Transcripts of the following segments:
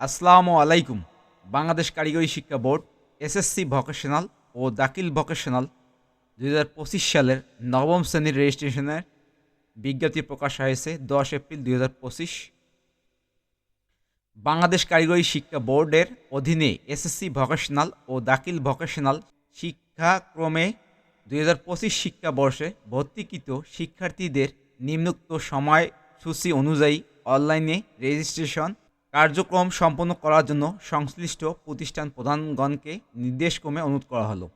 আসসালামু আলাইকুম, বাংলাদেশ কারিগরি শিক্ষা বোর্ড এসএসসি ভোকেশনাল ও দাখিল ভোকেশনাল দু হাজার পঁচিশ সালের নবম শ্রেণির রেজিস্ট্রেশনের বিজ্ঞপ্তি প্রকাশ হয়েছে দশ এপ্রিল দুই হাজার পঁচিশ। বাংলাদেশ কারিগরি শিক্ষা বোর্ডের অধীনে এসএসসি ভোকেশনাল ও দাখিল ভোকেশনাল শিক্ষাক্রমে দু হাজার পঁচিশ শিক্ষাবর্ষে ভর্তিকৃত শিক্ষার্থীদের নিম্নোক্ত সময়সূচি অনুযায়ী অনলাইনে রেজিস্ট্রেশন কার্যক্রম সম্পন্ন করার জন্য সংশ্লিষ্ট প্রতিষ্ঠান প্রধানগণকে নির্দেশক্রমে অনুরোধ করা হলো।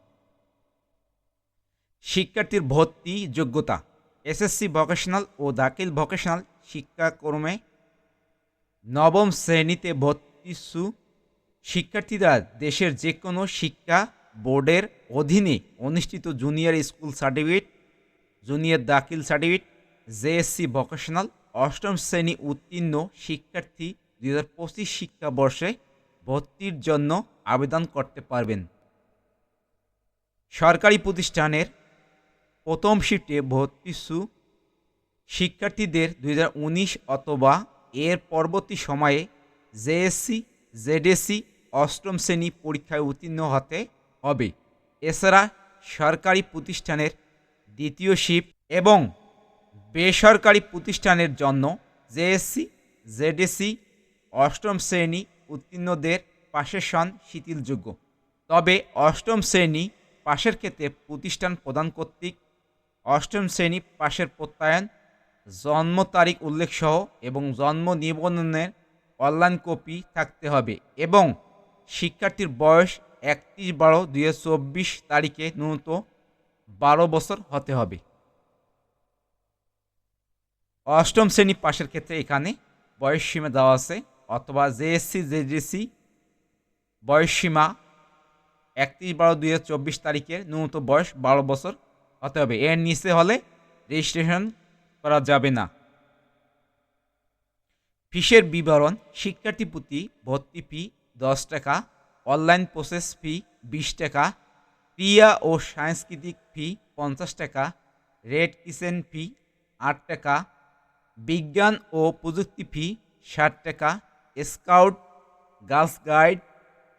শিক্ষার্থীর ভর্তি যোগ্যতা, এসএসসি ভোকেশনাল ও দাখিল ভোকেশনাল শিক্ষাক্রমে নবম শ্রেণীতে ভর্তিসু শিক্ষার্থীরা দেশের যে কোনো শিক্ষা বোর্ডের অধীনে অনুষ্ঠিত জুনিয়র স্কুল সার্টিফিকেট, জুনিয়র দাখিল সার্টিফিকেট, জেএসসি ভোকেশনাল, অষ্টম শ্রেণি উত্তীর্ণ শিক্ষার্থী দুই হাজার পঁচিশ শিক্ষাবর্ষে ভর্তির জন্য আবেদন করতে পারবেন। সরকারি প্রতিষ্ঠানের প্রথম শিফটে ভর্তিসু শিক্ষার্থীদের দু হাজার উনিশ অথবা এর পরবর্তী সময়ে জেএসসি জেডএসসি অষ্টম শ্রেণি পরীক্ষায় উত্তীর্ণ হতে হবে। এছাড়া সরকারি প্রতিষ্ঠানের দ্বিতীয় শিফট এবং বেসরকারি প্রতিষ্ঠানের জন্য জেএসসি জেডএসসি অষ্টম শ্রেণি উত্তীর্ণদের পাশের সন শিথিলযোগ্য। তবে অষ্টম শ্রেণি পাশের ক্ষেত্রে প্রতিষ্ঠান প্রদান কর্তৃক অষ্টম শ্রেণি পাশের প্রত্যয়ন, জন্ম তারিখ উল্লেখ সহ এবং জন্ম নিবন্ধনের অনলাইন কপি থাকতে হবে এবং শিক্ষার্থীর বয়স একত্রিশ বারো দুই চব্বিশ তারিখে ন্যূনতম বারো বছর হতে হবে। অষ্টম শ্রেণি পাশের ক্ষেত্রে এখানে বয়স সীমা দেওয়া আছে অথবা জেএসসি, জেডিসি বয়স সীমা একত্রিশ বারো দুই হাজার চব্বিশ তারিখের ন্যূনতম বয়স বারো বছর হতে হবে। এর নিচে হলে রেজিস্ট্রেশন করা যাবে না। ফিসের বিবরণ, শিক্ষার্থী প্রতি ভর্তি ফি দশ টাকা, অনলাইন প্রসেস ফি বিশ টাকা, ক্রিয়া ও সাংস্কৃতিক ফি পঞ্চাশ টাকা, রেড কিচেন ফি আট টাকা, বিজ্ঞান ও প্রযুক্তি ফি ষাট টাকা স্কাউট, গার্লস গাইড,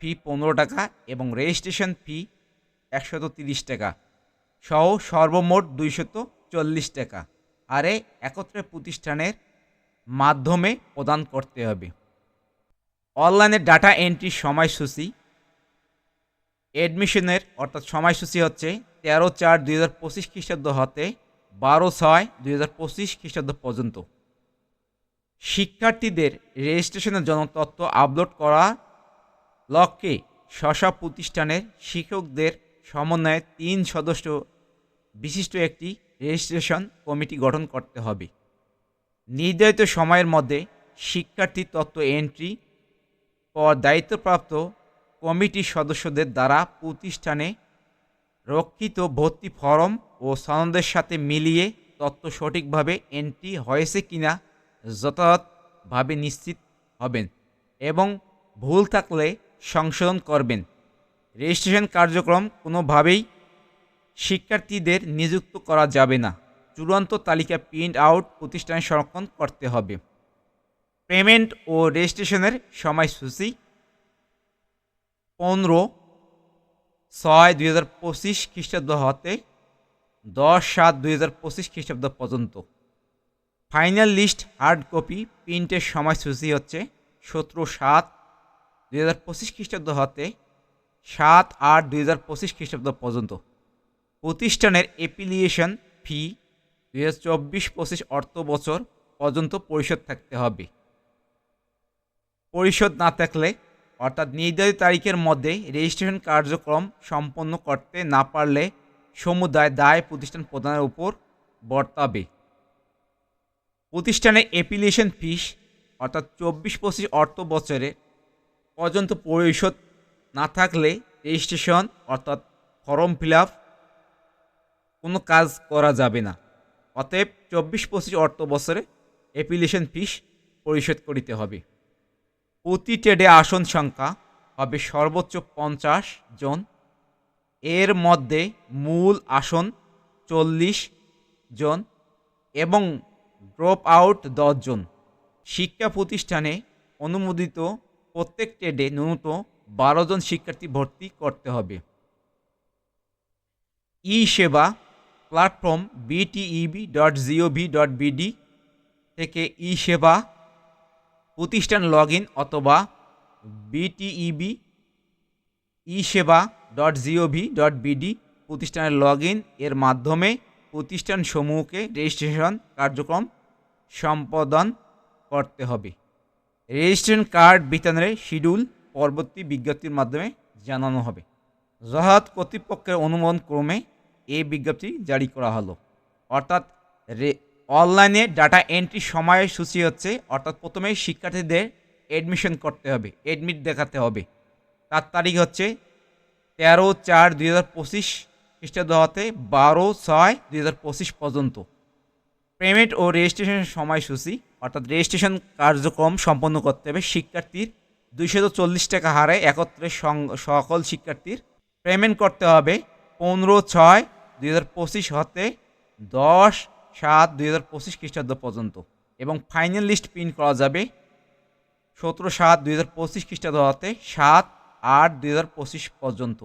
ফি পনেরো টাকা এবং রেজিস্ট্রেশন ফি একশত তিরিশ টাকা সহ সর্বমোট দুইশত চল্লিশ টাকা। আরে একত্রে প্রতিষ্ঠানের মাধ্যমে প্রদান করতে হবে। অনলাইনে ডাটা এন্ট্রির সময়সূচি, অ্যাডমিশনের অর্থাৎ সময়সূচি হচ্ছে তেরো চার দুই হাজার পঁচিশ খ্রিস্টাব্দ হতে বারো ছয় দুই হাজার পঁচিশ খ্রিস্টাব্দ পর্যন্ত। শিক্ষার্থীদের রেজিস্ট্রেশনের জন্য তথ্য আপলোড করা লক্ষ্যে স্ব প্রতিষ্ঠানের শিক্ষকদের সমন্বয়ে তিন সদস্য বিশিষ্ট একটি রেজিস্ট্রেশন কমিটি গঠন করতে হবে। নির্ধারিত সময়ের মধ্যে শিক্ষার্থী তথ্য এন্ট্রি পর দায়িত্বপ্রাপ্ত কমিটির সদস্যদের দ্বারা প্রতিষ্ঠানে রক্ষিত ভর্তি ফরম ও সনদের সাথে মিলিয়ে তথ্য সঠিকভাবে এন্ট্রি হয়েছে কিনা যথাযথভাবে নিশ্চিত হবেন এবং ভুল থাকলে সংশোধন করবেন। রেজিস্ট্রেশন কার্যক্রম কোনোভাবেই শিক্ষার্থীদের নিযুক্ত করা যাবে না। চূড়ান্ত তালিকা প্রিন্ট আউট প্রতিষ্ঠানে সংরক্ষণ করতে হবে। পেমেন্ট ও রেজিস্ট্রেশনের সময়সূচি পনেরো ছয় দুই হাজার পঁচিশ খ্রিস্টাব্দ হতে দশ সাত দুই হাজার পঁচিশ খ্রিস্টাব্দ পর্যন্ত। ফাইনাল লিস্ট হার্ড কপি প্রিন্টের সময়সূচি হচ্ছে সতেরো সাত দুই হাজার পঁচিশ খ্রিস্টাব্দ হতে সাত আট দুই হাজার পঁচিশ খ্রিস্টাব্দ পর্যন্ত। প্রতিষ্ঠানের অ্যাপ্লিকেশন ফি দুই হাজার চব্বিশ পঁচিশ অর্থ বছর পর্যন্ত পরিশোধ থাকতে হবে। পরিশোধ না থাকলে, অর্থাৎ নির্ধারিত তারিখের মধ্যে রেজিস্ট্রেশন কার্যক্রম সম্পন্ন করতে না পারলে সমুদায় দায় প্রতিষ্ঠান প্রদানের উপর বর্তাবে। প্রতিষ্ঠানের অ্যাপ্লিকেশন ফিস অর্থাৎ চব্বিশ পঁচিশ অর্থ বছরে পর্যন্ত পরিশোধ না থাকলে রেজিস্ট্রেশন অর্থাৎ ফর্ম ফিল আপ কোনো কাজ করা যাবে না। অতএব চব্বিশ পঁচিশ অর্থ বছরে অ্যাপ্লিকেশন ফিস পরিশোধ করিতে হবে। প্রতি ট্রেডে আসন সংখ্যা হবে সর্বোচ্চ পঞ্চাশ জন। এর মধ্যে মূল আসন চল্লিশ জন এবং ড্রপ আউট দশজন। শিক্ষা প্রতিষ্ঠানে অনুমোদিত প্রত্যেক ট্রেডে ন্যূনতম বারো জন শিক্ষার্থী ভর্তি করতে হবে। ই সেবা platform BTEB dot GOV dot BD থেকে ই সেবা প্রতিষ্ঠান লগ ইন অথবা বিটিইবি ই সেবা ডট জিওভি ডট বিডি প্রতিষ্ঠানের লগ ইন এর মাধ্যমে প্রতিষ্ঠানসমূহকে রেজিস্ট্রেশন কার্যক্রম সম্পাদন করতে হবে। রেজিস্ট্রেশন কার্ড বিতরণের শিডিউল পরবর্তী বিজ্ঞপ্তির মাধ্যমে জানানো হবে। জহাত কর্তৃপক্ষের অনুমোদন ক্রমে এই বিজ্ঞপ্তি জারি করা হলো। অর্থাৎ অনলাইনে ডাটা এন্ট্রি সময়ের সূচি হচ্ছে, অর্থাৎ প্রথমে শিক্ষার্থীদের এডমিশন করতে হবে এডমিট দেখাতে হবে। তার তারিখ হচ্ছে তেরো চার দুই হাজার পঁচিশ খ্রিস্টাব্দ হতে বারো ছয় দুই হাজার পঁচিশ পর্যন্ত। পেমেন্ট ও রেজিস্ট্রেশনের সময়সূচি, অর্থাৎ রেজিস্ট্রেশন কার্যক্রম সম্পন্ন করতে হবে শিক্ষার্থীর দুইশত চল্লিশ টাকা হারে একত্রে সকল শিক্ষার্থীর। পেমেন্ট করতে হবে পনেরো ছয় দুই হাজার পঁচিশ হতে দশ সাত দুই হাজার পঁচিশ খ্রিস্টাব্দ পর্যন্ত এবং ফাইনাল লিস্ট প্রিন্ট করা যাবে সতেরো সাত দুই হাজার পঁচিশ খ্রিস্টাব্দ হতে সাত আট দুই হাজার পঁচিশ পর্যন্ত।